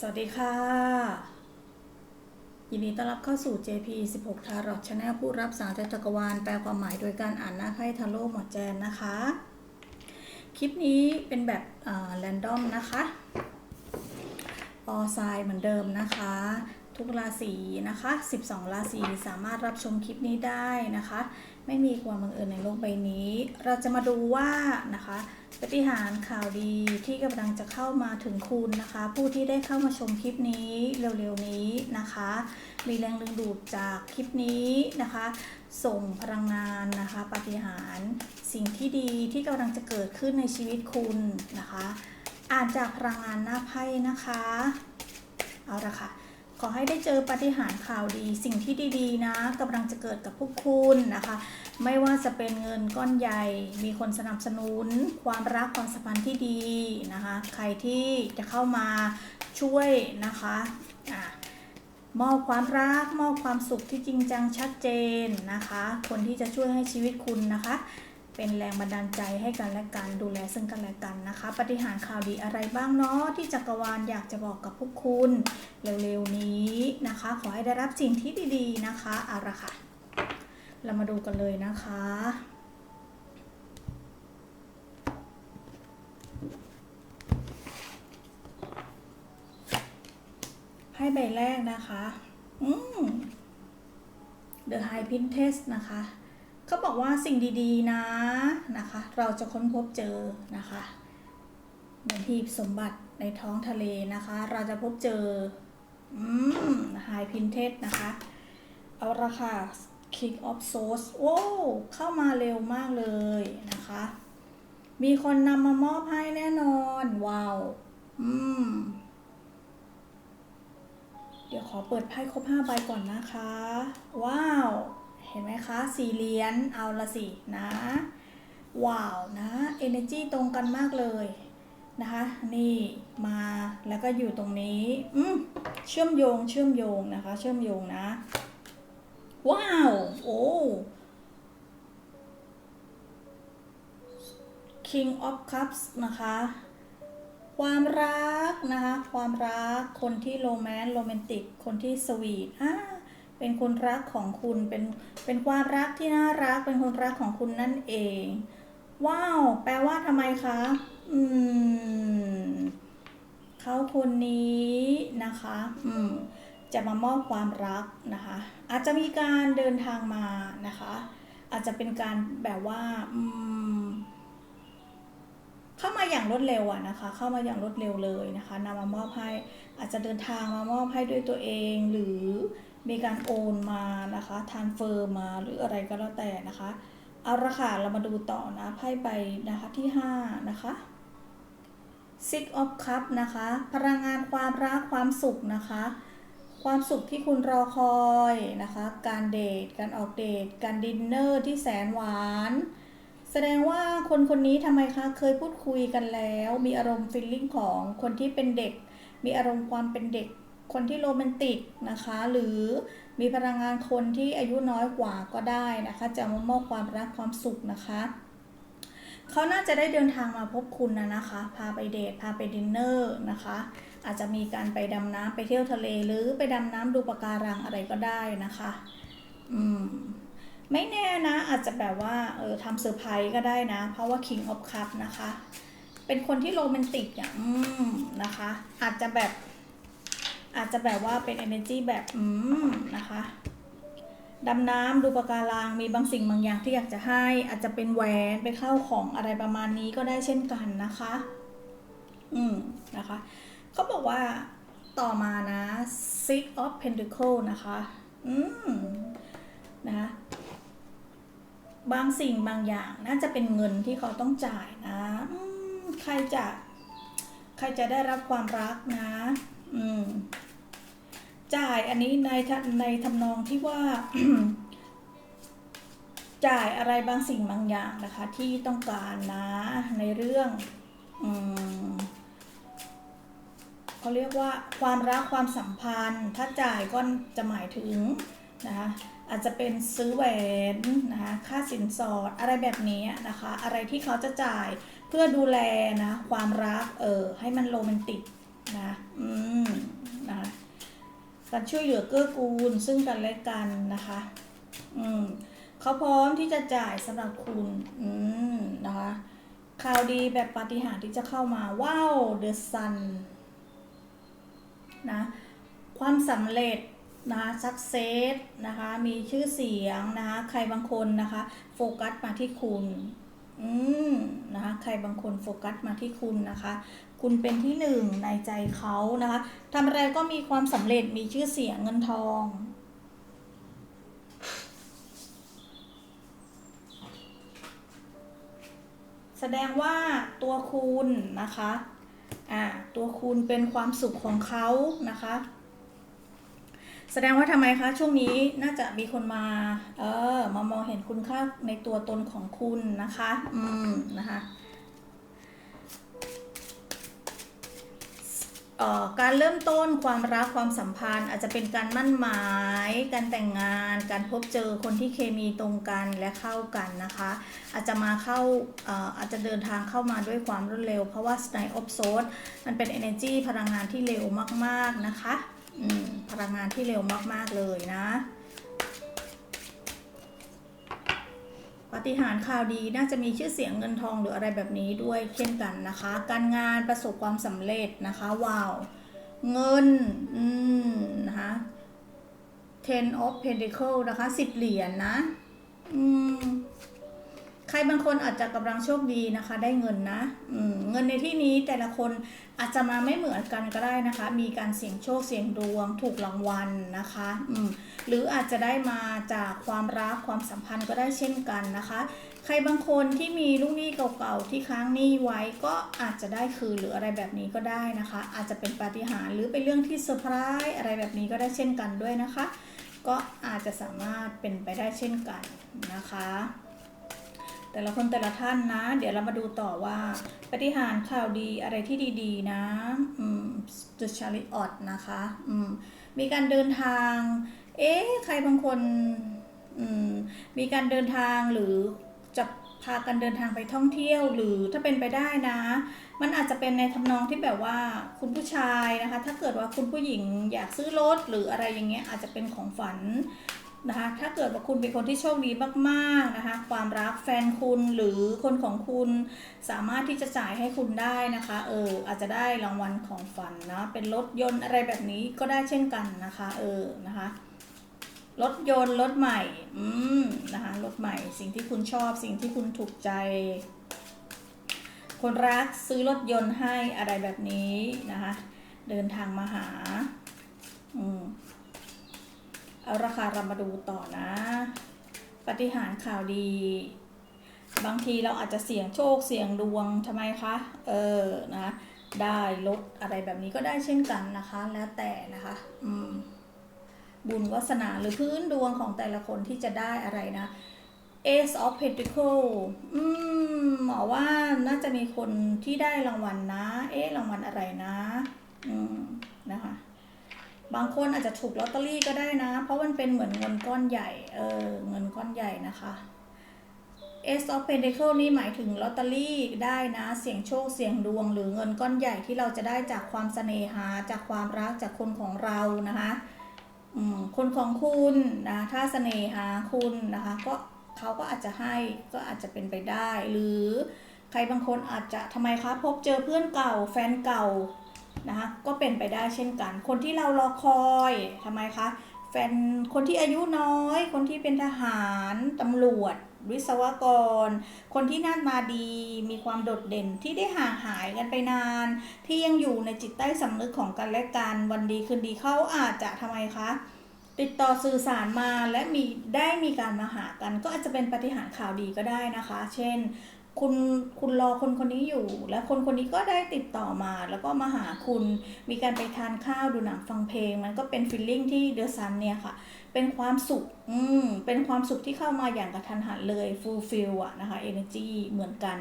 สวัสดีค่ะ ยินดีต้อนรับเข้าสู่ JP 16 Tarot Channel ผู้รับสารจากจักรวาล แปลความหมายโดยการอ่านหน้าไพ่ทาโร่หมอแจนนะคะ คลิปนี้เป็นแบบแรนดอมนะคะ ออไซเหมือนเดิมนะคะ ทุกราศีนะคะ 12 ราศีสามารถรับชมคลิปนี้ได้นะคะ ไม่มีความบังเอิญในโลกใบนี้ เราจะมาดูว่านะคะปฏิหารย์ข่าวดีที่กำลังจะเข้ามาถึงคุณนะคะ ผู้ที่ได้เข้ามาชมคลิปนี้เร็วๆนี้นะคะ มีแรงดึงดูดจากคลิปนี้นะคะ ส่งพลังงานนะคะปฏิหารย์สิ่งที่ดีที่กำลังจะเกิดขึ้นในชีวิตคุณนะคะ อ่านจากพลังงานหน้าไพ่นะคะ เอาละค่ะ ขอให้ได้เจอปาฏิหารย์ข่าวดีสิ่งที่ดีๆ นะกำลังจะเกิดกับพวกคุณนะคะ ไม่ว่าจะเป็นเงินก้อนใหญ่ มีคนสนับสนุน ความรักความสัมพันธ์ที่ดีนะคะ ใครที่จะเข้ามาช่วยนะคะอะมอบความรักมอบความสุขที่จริงจังชัดเจนนะคะ คนที่จะช่วยให้ชีวิตคุณนะคะ เป็นแรงบันดาลใจให้กันและกันดูแลซึ่งกันและกันนะคะ ปฏิหารข่าวดีอะไรบ้างเนาะที่จักรวาลอยากจะบอกกับพวกคุณเร็วๆนี้นะคะ ขอให้ได้รับสิ่งที่ดีๆนะคะเอาละค่ะ เรามาดูกันเลยนะคะให้ใบแรกนะคะ อืม The High Princess นะคะ เขาบอกว่าสิ่งดีๆนะนะคะ เราจะค้นพบเจอนะคะเหมือนที่สมบัติในท้องทะเลนะคะ เราจะพบเจออืม High Princess นะคะ เอาละค่ะ King of Swords โอ้เข้ามาเร็วมากเลยนะคะ มีคนนำมามอบให้แน่นอน ว้าว อืม เดี๋ยวขอเปิดไพ่ครบ5ใบก่อนนะคะ ว้าว ห็นไหมคะ สี่เหรียญเอาละสินะ ว้าวนะ energy ตรงกันมากเลยนะคะ นี่มาแล้วก็อยู่ตรงนี้ อืมเชื่อมโยงเชื่อมโยงนะคะ เชื่อมโยงนะ ว้าว โอ้ King of Cups นะคะ ความรักนะคะ ความรักคนที่โรแมนต์โรแมนติก คนที่สวีทอ่า เป็นคนรักของคุณเป็นเป็นความรักที่น่ารัก เป็นคนรักของคุณนั่นเอง ว้าว แปลว่าทำไมคะ อืมเขาคนนี้นะคะ อืมจะมามอบความรักนะคะ อาจจะมีการเดินทางมานะคะ อาจจะเป็นการแบบว่าอืมเข้ามาอย่างรวดเร็วอะนะคะ เข้ามาอย่างรวดเร็วเลยนะคะนำมามอบให้อาจจะเดินทางมามอบให้ด้วยตัวเองหรือ มีการโอนมานะคะทานเฟอร์มาหรืออะไรก็แล้วแต่นะคะเอาละค่ะเรามาดูต่อนะไพ่ใบนะคะที่ 5 นะคะ Six of Cup นะคะ พลังงานความรักความสุขนะคะ ความสุขที่คุณรอคอยนะคะ การเดท การออกเดท การดินเนอร์ที่แสนหวาน แสดงว่าคนคนนี้ทำไมคะ เคยพูดคุยกันแล้ว มีอารมณ์ฟีลลิ่งของคนที่เป็นเด็ก มีอารมณ์ความเป็นเด็ก คนที่โรแมนติกนะคะ หรือมีพลังงานคนที่อายุน้อยกว่าก็ได้นะคะ จะมามอบความรักความสุขนะคะเขาน่าจะได้เดินทางมาพบคุณนะนะคะ พาไปเดท พาไปดินเนอร์นะคะ อาจจะมีการไปดำน้ำไปเที่ยวทะเล หรือไปดำน้ำดูปะการังอะไรก็ได้นะคะ อืม ไม่แน่นะ อาจจะแบบว่า เออทำเซอร์ไพรส์ก็ได้นะ เพราะว่า King of Cup นะคะ เป็นคนที่โรแมนติกอะอืมนะคะ อาจจะแบบ อาจจะแบบว่าเป็น energy แบบอืมนะคะดำน้ำดูปะการังมีบางสิ่งบางอย่างที่อยากจะให้ อาจจะเป็นแหวนไปเข้าของอะไรประมาณนี้ก็ได้เช่นกันนะคะ อืมนะคะเขาบอกว่าต่อมานะ six of pentacle นะคะ อืมนะคะบางสิ่งบางอย่างน่าจะเป็นเงินที่เขาต้องจ่ายนะใครจะ ใครจะได้รับความรักนะ อืม จ่ายอันนี้ในในทำนองที่ว่า จ่ายอะไรบางสิ่งบางอย่างนะคะ ที่ต้องการนะในเรื่องอเขาเรียกว่าความรักความสัมพันธ์ ถ้าจ่ายก็จะหมายถึงนะคะอาจจะเป็นซื้อแหวนนะคะค่าสินสอดอะไรแบบนี้นะคะ อะไรที่เขาจะจ่ายเพื่อดูแลนะความรักเออให้มันโรแมนติกนะอืมนะ การช่วยเหลือเกื้อกูลซึ่งกันและกันนะคะ อืมเขาพร้อมที่จะจ่ายสำหรับคุณ อืมนะคะข่าวดีแบบปาฏิหาริย์ที่จะเข้ามา ว้าว the sun นะความสำเร็จนะคะสักเซสนะคะมีชื่อเสียงนะคะใครบางคนนะคะโฟกัสมาที่คุณอืมนะคะใครบางคนโฟกัสมาที่คุณนะคะ คุณเป็นที่หนึ่งในใจเขานะคะทำอะไรก็มีความสำเร็จมีชื่อเสียงเงินทองแสดงว่าตัวคุณนะคะ อ่า ตัวคุณเป็นความสุขของเขานะคะ แสดงว่าทำไมคะ ช่วงนี้น่าจะมีคนมา เออ มามองเห็นคุณค่าในตัวตนของคุณนะคะ อืม นะคะเอ่อ การเริ่มต้นความรักความสัมพันธ์ อาจจะเป็นการมั่นหมาย การแต่งงาน การพบเจอคนที่เคมีตรงกันและเข้ากันนะคะ อาจจะมาเข้าเอ่อาจจะเดินทางเข้ามาด้วยความรวดเร็ว เพราะว่า s ไนออฟโซดมันเป็น energy พลังงานที่เร็วมากๆนะคะพลังงานที่เร็วมากๆเลยนะ ปฏิหารข่าวดีน่าจะมีชื่อเสียงเงินทองหรืออะไรแบบนี้ด้วยเช่นกันนะคะ การงานประสบความสำเร็จนะคะว้าวเงินอืมนะคะ ten of pentacle นะคะสิบเหรียญนนะอืม ใครบางคนอาจจะกำลังโชคดีนะคะ ได้เงินนะเงินในที่นี้แต่ละคนอาจจะมาไม่เหมือนกันก็ได้นะคะ มีการเสี่ยงโชคเสี่ยงดวง ถูกรางวัลนะคะอืหรืออาจจะได้มาจากความรักความสัมพันธ์ก็ได้เช่นกันนะคะ ใครบางคนที่มีลูกหนี้เก่าๆที่ค้างหนี้ไว้ก็อาจจะได้คืนหรืออะไรแบบนี้ก็ได้นะคะ อาจจะเป็นปาฏิหาริย์หรือเป็นเรื่องที่เซอร์ไพรส์อะไรแบบนี้ก็ได้เช่นกันด้วยนะคะ ก็อาจจะสามารถเป็นไปได้เช่นกันนะคะ แต่ละคนแต่ละท่านนะ เดี๋ยวเรามาดูต่อว่าปฏิหารข่าวดีอะไรที่ดีๆนะอืม The Chariot นะคะอืมมีการเดินทาง เอ๊ะใครบางคนอืมมีการเดินทางหรือจะพากันเดินทางไปท่องเที่ยวหรือถ้าเป็นไปได้นะ มันอาจจะเป็นในทำนองที่แบบว่าคุณผู้ชายนะคะ ถ้าเกิดว่าคุณผู้หญิงอยากซื้อรถหรืออะไรอย่างเงี้ยอาจจะเป็นของฝัน นะคะ ถ้าเกิดว่าคุณเป็นคนที่โชคดีมากๆนะคะ ความรักแฟนคุณหรือคนของคุณสามารถที่จะจ่ายให้คุณได้นะคะ เอออาจจะได้รางวัลของฝันนะเป็นรถยนต์อะไรแบบนี้ก็ได้เช่นกันนะคะ เออนะคะรถยนต์รถใหม่ อืมนะคะรถใหม่ สิ่งที่คุณชอบ สิ่งที่คุณถูกใจ คนรักซื้อรถยนต์ให้อะไรแบบนี้นะคะ เดินทางมาหา อืม เอาราคาเรามาดูต่อนะ ปฏิหารข่าวดี บางทีเราอาจจะเสี่ยงโชคเสี่ยงดวงทำไมคะ เออ นะ ได้ลดอะไรแบบนี้ก็ได้เช่นกันนะคะ แล้วแต่นะคะ อืม บุญวาสนาหรือพื้นดวงของแต่ละคนที่จะได้อะไรนะ Ace of Pentacle อืมหมอว่าน่าจะมีคนที่ได้รางวัลนะ เอ๊ะรางวัลอะไรนะ อืม นะคะ บางคนอาจจะถูกลอตเตอรี่ก็ได้นะ เพราะมันเป็นเหมือนเงินก้อนใหญ่ เออ เงินก้อนใหญ่นะคะ Ace of Pentacle นี่หมายถึงลอตเตอรี่ได้นะ เสี่ยงโชคเสี่ยงดวง หรือเงินก้อนใหญ่ที่เราจะได้จากความเสน่หา จากความรักจากคนของเรานะคะคนของคุณนะถ้าเสน่หาคุณนะคะ ก็เขาก็อาจจะให้ก็อาจจะเป็นไปได้ หรือใครบางคนอาจจะทำไมคะพบเจอเพื่อนเก่าแฟนเก่า นะคะก็เป็นไปได้เช่นกัน คนที่เรารอคอยทำไมคะแฟนคนที่อายุน้อย คนที่เป็นทหารตำรวจ วิศวกร คนที่หน้าตาดี มีความโดดเด่นที่ได้ห่างหายกันไปนาน ที่ยังอยู่ในจิตใต้สำนึกของกันและกันวันดีคืนดีเขาอาจจะทำไมคะติดต่อสื่อสารมาและมีได้มีการมาหากัน ก็อาจจะเป็นปฏิหารข่าวดีก็ได้นะคะ เช่น คุณคุณรอคนคนนี้อยู่ และคนคนนี้ก็ได้ติดต่อมา แล้วก็มาหาคุณมีการไปทานข้าวดูหนังฟังเพลง มันก็เป็นฟีลลิ่งที่เดอะซันเนี่ยค่ะ เป็นความสุขอืมเป็นความสุขที่เข้ามาอย่างกระทันหันเลยฟูลฟิลอะนะคะ energy เหมือนกัน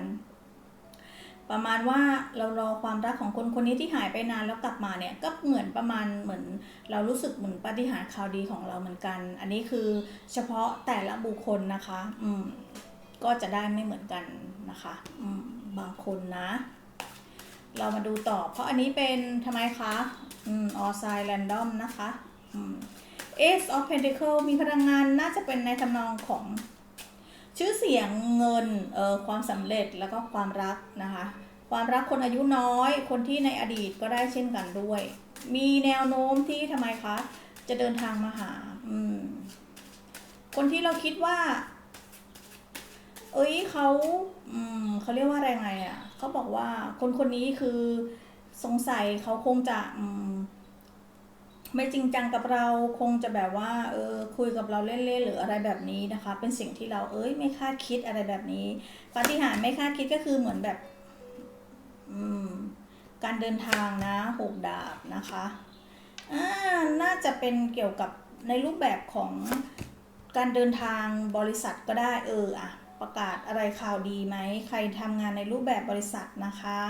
ประมาณว่าเรารอความรักของคนคนนี้ที่หายไปนานแล้วกลับมาเนี่ยก็เหมือนประมาณเหมือน เรารู้สึกเหมือนปฏิหารข่าวดีของเราเหมือนกัน อันนี้คือเฉพาะแต่ละบุคคลนะคะ อืม ก็จะได้ไม่เหมือนกันนะคะบางคนนะ เรามาดูต่อ เพราะอันนี้เป็นทำไมคะอืมออไซแรนดอมนะคะออืม Ace of Pentacle มีพลังงานน่าจะเป็นในทำนองของชื่อเสียงเงินเอ่อความสำเร็จแล้วก็ความรักนะคะ ความรักคนอายุน้อย คนที่ในอดีตก็ได้เช่นกันด้วย มีแนวโน้มที่ทำไมคะ จะเดินทางมาหาอืมคนที่เราคิดว่า เอ้ยเขาอืมเขาเรียกว่าอะไรไงอะ่ะเขาบอกว่าคนคนนี้คือสงสัยเขาคงจะอืมไม่จริงจังกับเราคงจะแบบว่า เออคุยกับเราเล่นๆหรืออะไรแบบนี้นะคะ เป็นสิ่งที่เราเอ้ยไม่คาดคิดอะไรแบบนี้ปาฏิหาริย์ไม่คาดคิดก็คือเหมือนแบบ อืม การเดินทางนะหกดาบนะคะอ่าน่าจะเป็นเกี่ยวกับในรูปแบบของการเดินทางบริษัทก็ได้เอออะ ประกาศอะไรข่าวดีไหม ใครทำงานในรูปแบบบริษัทนะคะ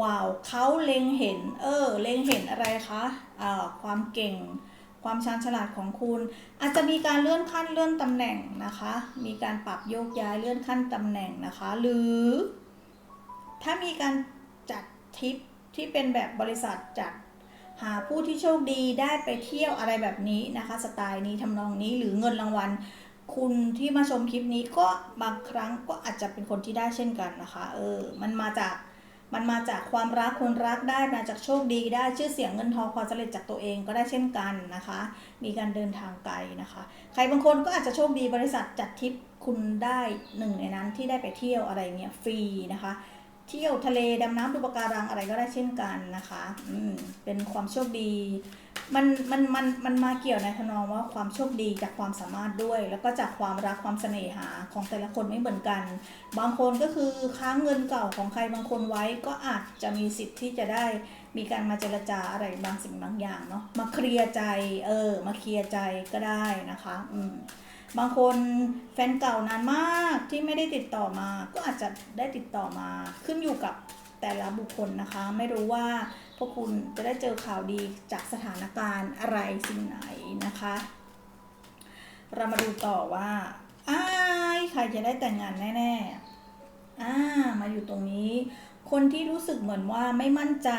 ว้าวเขาเล็งเห็น เออ เล็งเห็นอะไรคะอ่าความเก่ง ความชาญฉลาดของคุณ อาจจะมีการเลื่อนขั้นเลื่อนตำแหน่งนะคะ มีการปรับโยกย้ายเลื่อนขั้นตำแหน่งนะคะ หรือ ถ้ามีการจัดทริปที่เป็นแบบบริษัทจัดหาผู้ที่โชคดีได้ไปเที่ยวอะไรแบบนี้นะคะ สไตล์นี้ทำนองนี้หรือเงินรางวัล คุณที่มาชมคลิปนี้ก็บางครั้งก็อาจจะเป็นคนที่ได้เช่นกันนะคะ เออ มันมาจากมันมาจากความรักคนรักได้มาจากโชคดีได้ชื่อเสียงเงินทองความสำเร็จจากตัวเองก็ได้เช่นกันนะคะ มีการเดินทางไกลนะคะ ใครบางคนก็อาจจะโชคดีบริษัทจัดทริปคุณได้หนึ่งในนั้นที่ได้ไปเที่ยวอะไรเงี้ยฟรีนะคะ เที่ยวทะเลดำน้ำดูปะการังอะไรก็ได้เช่นกันนะคะ อืมเป็นความโชคดี มันมันมันมันมาเกี่ยวในทนองว่าความโชคดีจากความสามารถด้วย แล้วก็จากความรักความเสน่หาของแต่ละคนไม่เหมือนกัน บางคนก็คือค้างเงินเก่าของใครบางคนไว้ก็อาจจะมีสิทธิ์ที่จะได้มีการมาเจรจาอะไรบางสิ่งบางอย่างเนาะมาเคลียร์ใจเออมาเคลียร์ใจก็ได้นะคะอืมบางคนแฟนเก่านานมากที่ไม่ได้ติดต่อมา ก็อาจจะได้ติดต่อมาขึ้นอยู่กับ แต่ละบุคคลนะคะ ไม่รู้ว่าพวกคุณจะได้เจอข่าวดีจากสถานการณ์อะไรสิ่งไหนนะคะ เรามาดูต่อว่าอ้ายใครจะได้แต่งงานแน่ๆอ่ามาอยู่ตรงนี้ คนที่รู้สึกเหมือนว่าไม่มั่นใจ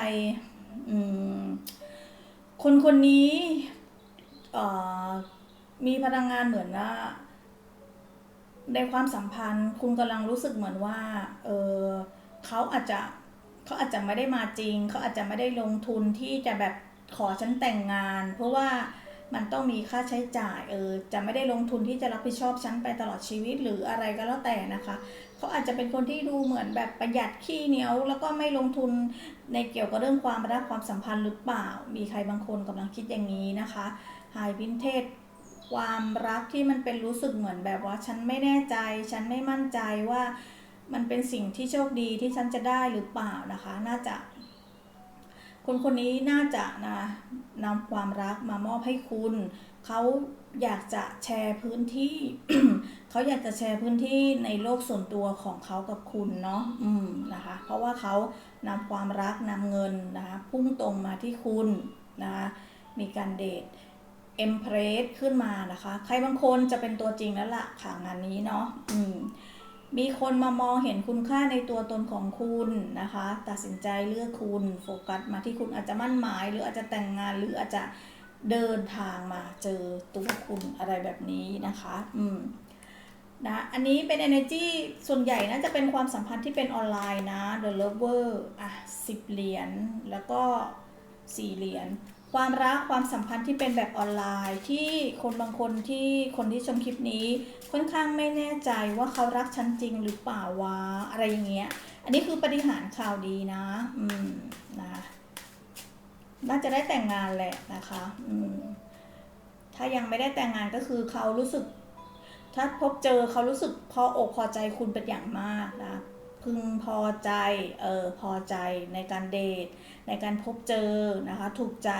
อืมคนคนนี้มีพลังงานเหมือนว่าในความสัมพันธ์ คุณกำลังรู้สึกเหมือนว่า เออเขาอาจจะ เขาอาจจะไม่ได้มาจริง เขาอาจจะไม่ได้ลงทุนที่จะแบบขอฉันแต่งงาน เพราะว่ามันต้องมีค่าใช้จ่ายเออจะไม่ได้ลงทุนที่จะรับผิดชอบฉันไปตลอดชีวิตหรืออะไรก็แล้วแต่นะคะเขาอาจจะเป็นคนที่ดูเหมือนแบบประหยัดขี้เหนียว แล้วก็ไม่ลงทุนในเกี่ยวกับเรื่องความรักความสัมพันธ์หรือเปล่า มีใครบางคนกำลังคิดอย่างนี้นะคะไฮวินเทจความรักที่มันเป็นรู้สึกเหมือนแบบว่า ฉันไม่แน่ใจ ฉันไม่มั่นใจว่า มันเป็นสิ่งที่โชคดีที่ฉันจะได้หรือเปล่านะคะ น่าจะคนคนนี้น่าจะนะนำความรักมามอบให้คุณ เขาอยากจะแชร์พื้นที่ เขาอยากจะแชร์พื้นที่ในโลกส่วนตัวของเขากับคุณเนาะอืมนะคะ เพราะว่าเขานำความรักนำเงินนะคะพุ่งตรงมาที่คุณนะคะมีการเดทเอ็มเพรสขึ้นมานะคะ ใครบางคนจะเป็นตัวจริงแล้วล่ะค่ะงานนี้เนาะอืม มีคนมามองเห็นคุณค่าในตัวตนของคุณนะคะ ตัดสินใจเลือกคุณโฟกัสมาที่คุณอาจจะมั่นหมาย หรืออาจจะแต่งงานหรืออาจจะเดินทางมาเจอตัวคุณอะไรแบบนี้นะคะ อืมนะ อันนี้เป็น energy ส่วนใหญ่น่าจะเป็นความสัมพันธ์ที่เป็นออนไลน์นะ the lover อะสิบเหรียญ แล้วก็สี่เหรียญ ความรักความสัมพันธ์ที่เป็นแบบออนไลน์ที่คนบางคนที่คนที่ชมคลิปนี้ ค่อนข้างไม่แน่ใจว่าเขารักฉันจริงหรือเปล่าวะอะไรอย่างเงี้ย อันนี้คือปฏิหาร์ข่าวดีนะ อืมนะคะน่าจะได้แต่งงานแหละนะคะ อืมถ้ายังไม่ได้แต่งงานก็คือเขารู้สึก ถ้าพบเจอเขารู้สึกพออกพอใจคุณเป็นอย่างมากนะ พึงพอใจ เออ พอใจในการเดท ในการพบเจอนะคะ ถูกใจ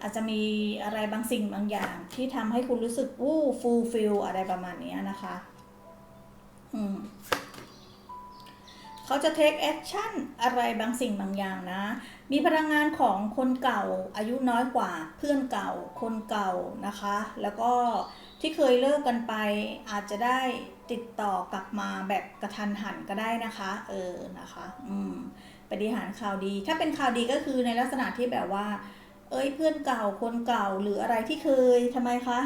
อาจจะมีอะไรบางสิ่งบางอย่าง ที่ทำให้คุณรู้สึกวู้ฟูลฟิลอะไรประมาณนี้นะคะ อืมเขาจะ take action อะไรบางสิ่งบางอย่างนะ มีพลังงานของคนเก่าอายุน้อยกว่าเพื่อนเก่าคนเก่านะคะ แล้วก็ ที่เคยเลิกกันไป อาจจะได้ติดต่อกลับมาแบบกระทันหันก็ได้นะคะ เออนะคะ อืมปฏิหารข่าวดี ถ้าเป็นข่าวดีก็คือในลักษณะที่แบบว่า เอ้ยเพื่อนเก่าคนเก่าหรืออะไรที่เคยทำไมคะ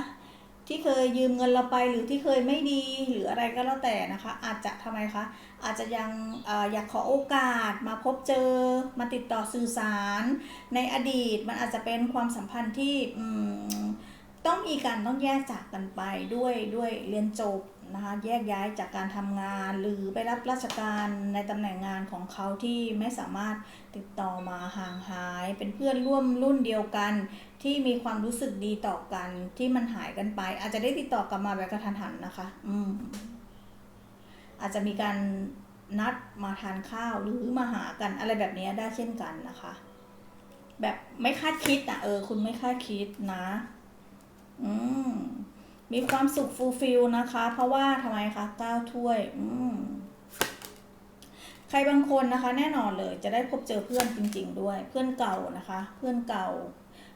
ที่เคยยืมเงินเราไปหรือที่เคยไม่ดีหรืออะไรก็แล้วแต่นะคะ อาจจะทำไมคะอาจจะยังออยากขอโอกาสมาพบเจอมาติดต่อสื่อสาร ในอดีตมันอาจจะเป็นความสัมพันธ์ที่อืม ต้องมีการต้องแยกจากกันไปด้วยด้วยเรียนจบนะคะแยกย้ายจากการทำงาน หรือไปรับราชการในตำแหน่งงานของเขาที่ไม่สามารถติดต่อมาห่างหาย เป็นเพื่อนร่วมรุ่นเดียวกัน ที่มีความรู้สึกดีต่อกันที่มันหายกันไป อาจจะได้ติดต่อกลับมาแบบกระทันหันนะคะ อืม อาจจะมีการนัดมาทานข้าวหรือมาหากันอะไรแบบนี้ได้เช่นกันนะคะ แบบไม่คาดคิดอะเออ คุณไม่คาดคิดนะ อืมมีความสุขฟูลฟิลนะคะ เพราะว่าทำไมคะเก้าถ้วย อืมใครบางคนนะคะ แน่นอนเลยจะได้พบเจอเพื่อนจริง ๆ ด้วย เพื่อนเก่านะคะ เพื่อนเก่า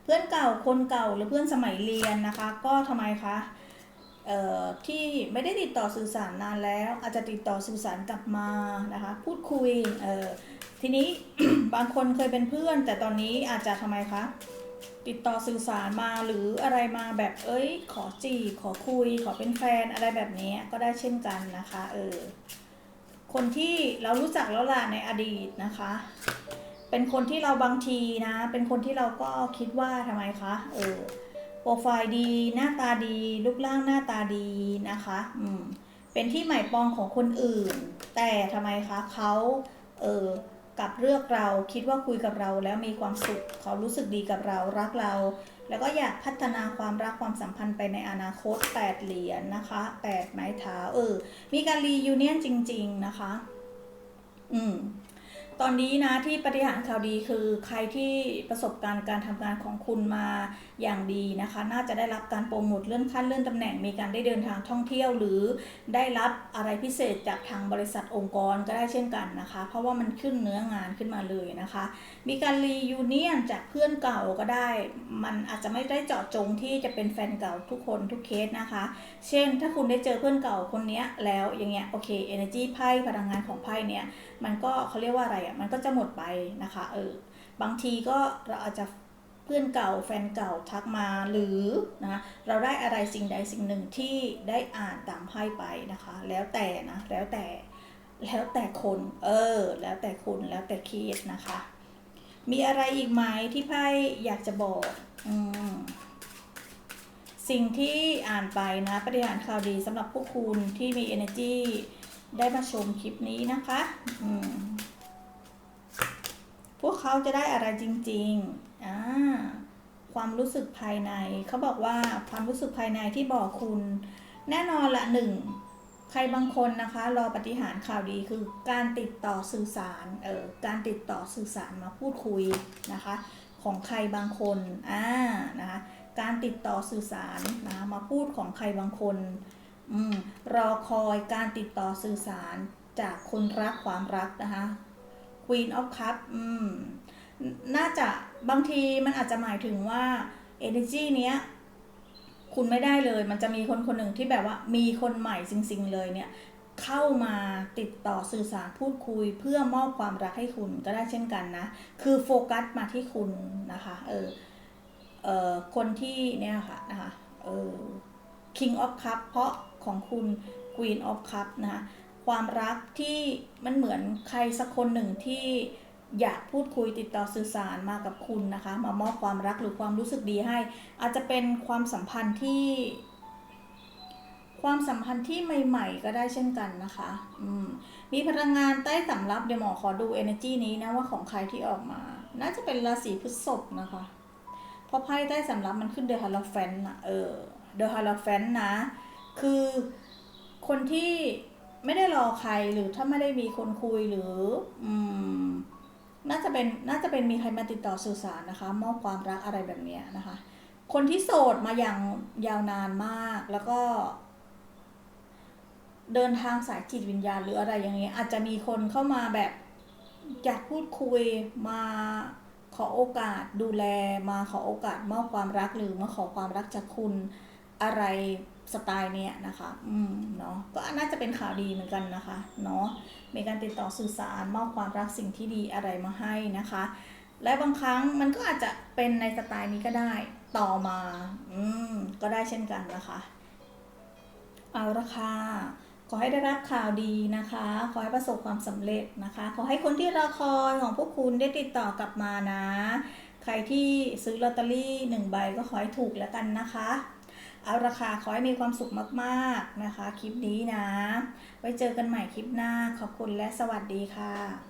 เพื่อนเก่าคนเก่าหรือเพื่อนสมัยเรียนนะคะ ก็ทำไมคะเอ่อที่ไม่ได้ติดต่อสื่อสารนานแล้ว อาจจะติดต่อสื่อสารกลับมานะคะ พูดคุยเอ่อทีนี้บางคนเคยเป็นเพื่อน แต่ตอนนี้อาจจะทำไมคะ ติดต่อสื่อสารมาหรืออะไรมาแบบเอ้ย ขอจีบขอคุย ขอเป็นแฟนอะไรแบบนี้ก็ได้เช่นกันนะคะเออคนที่เรารู้จักแล้วล่ะในอดีตนะคะ เป็นคนที่เราบางทีนะ เป็นคนที่เราก็คิดว่าทำไมคะเออโปรไฟล์ดีหน้าตาดีรูปร่างหน้าตาดีนะคะอืมเป็นที่หมายปองของคนอื่น แต่ทำไมคะเขาเออ กลับเลือกเราคิดว่าคุยกับเราแล้วมีความสุขเขารู้สึกดีกับเรารักเรา แล้วก็อยากพัฒนาความรักความสัมพันธ์ไปในอนาคต 8 เหรียญนะคะ 8 ไม้เท้าเออ มีการรียูเนียนจริง ๆ นะคะ อืม ตอนนี้นะที่ปฏิหารข่าวดีคือใครที่ประสบการณ์การทำงานของคุณมาอย่างดีนะคะ น่าจะได้รับการโปรโมทเลื่อนขั้นเลื่อนตำแหน่งมีการได้เดินทางท่องเที่ยว หรือได้รับอะไรพิเศษจากทางบริษัทองค์กรก็ได้เช่นกันนะคะ เพราะว่ามันขึ้นเนื้องานขึ้นมาเลยนะคะ มีการรียูเนียนจากเพื่อนเก่าก็ได้ มันอาจจะไม่ได้เจาะจงที่จะเป็นแฟนเก่าทุกคนทุกเคสนะคะ เช่น ถ้าคุณได้เจอเพื่อนเก่าคนนี้แล้วอย่างเงี้ยโอเค energy ไพ่พลังงานของไพ่เนี่ยมันก็เขาเรียกว่าอะไรอะมันก็จะหมดไปนะคะเออบางทีก็เราอาจจะเพื่อนเก่าแฟนเก่าทักมาหรือนะเราได้อะไรสิ่งใดสิ่งหนึ่งที่ได้อ่านตามไพ่ไปนะคะ แล้วแต่นะแล้วแต่แล้วแต่คนเออ แล้วแต่คนแล้วแต่เคสนะคะ มีอะไรอีกไหมที่ไพ่อยากจะบอกอืมสิ่งที่อ่านไปนะปฏิหารข่าวดีสำหรับพวกคุณที่มี energy ได้มาชมคลิปนี้นะคะ อืม พวกเขาจะได้อะไรจริงๆอ่าความรู้สึกภายใน เขาบอกว่าความรู้สึกภายในที่บอกคุณ แน่นอนละหนึ่งใครบางคนนะคะ รอปฏิหารข่าวดีคือการติดต่อสื่อสาร เออการติดต่อสื่อสารมาพูดคุยนะคะ ของใครบางคนอ่านะคะการติดต่อสื่อสารนะคะมาพูดของใครบางคนอืมรอคอยการติดต่อสื่อสารจากคนรักความรักนะคะ Queen of Cup อืมน่าจะบางทีมันอาจจะหมายถึงว่า energy เนี้ยคุณไม่ได้เลย มันจะมีคนคนหนึ่งที่แบบว่ามีคนใหม่จริง ๆ เลยเนี่ย เข้ามาติดต่อสื่อสารพูดคุย เพื่อมอบความรักให้คุณก็ได้เช่นกันนะ คือโฟกัสมาที่คุณนะคะ เออ เออคนที่เนี่ยค่ะนะคะ เออ King of Cup เพราะของคุณ Queen of Cup นะคะ ความรักที่มันเหมือนใครสักคนหนึ่งที่อยากพูดคุยติดต่อสื่อสารมากับคุณนะคะ มามอบความรักหรือความรู้สึกดีให้ อาจจะเป็นความสัมพันธ์ที่ ความสัมพันธ์ที่ใหม่ ๆ ก็ได้เช่นกันนะคะอืมมีพลังงานใต้สำรับเดี๋ยวหมอขอดู energy นี้นะว่าของใครที่ออกมา น่าจะเป็นราศีพฤษภนะคะเพราะไพ่ใต้สำรับมันขึ้นเดอะฮาร์ลแฟนนะเออเดอะฮาร์ลแฟนนะ คือคนที่ ไม่ได้รอใครหรือถ้าไม่ได้มีคนคุยหรือ อืม น่าจะเป็นน่าจะเป็นมีใครมาติดต่อสื่อสารนะคะ มอบความรักอะไรแบบเนี้ยนะคะ คนที่โสดมาอย่างยาวนานมากแล้วก็ เดินทางสายจิตวิญญาณหรืออะไรอย่างเงี้ยอาจจะมีคนเข้ามาแบบอยากพูดคุยมาขอโอกาสดูแลมาขอโอกาสมอบความรักหรือมาขอความรักจากคุณ อะไรสไตล์เนี้ยนะคะ อืม เนาะ ก็น่าจะเป็นข่าวดีเหมือนกันนะคะ เนาะ มีการติดต่อสื่อสารมอบความรักสิ่งที่ดีอะไรมาให้นะคะ และบางครั้งมันก็อาจจะเป็นในสไตล์นี้ก็ได้ ต่อมา อืม ก็ได้เช่นกันนะคะ เอาละค่ะ ขอให้ได้รับข่าวดีนะคะ ขอให้ประสบความสำเร็จนะคะ ขอให้คนที่รอคอยของพวกคุณได้ติดต่อกลับมานะ ใครที่ซื้อลอตเตอรี่หนึ่งใบก็ขอให้ถูกแล้วกันนะคะ เอาราคาขอให้มีความสุขมากๆนะคะ คลิปนี้นะ ไว้เจอกันใหม่คลิปหน้าขอบคุณและสวัสดีค่ะ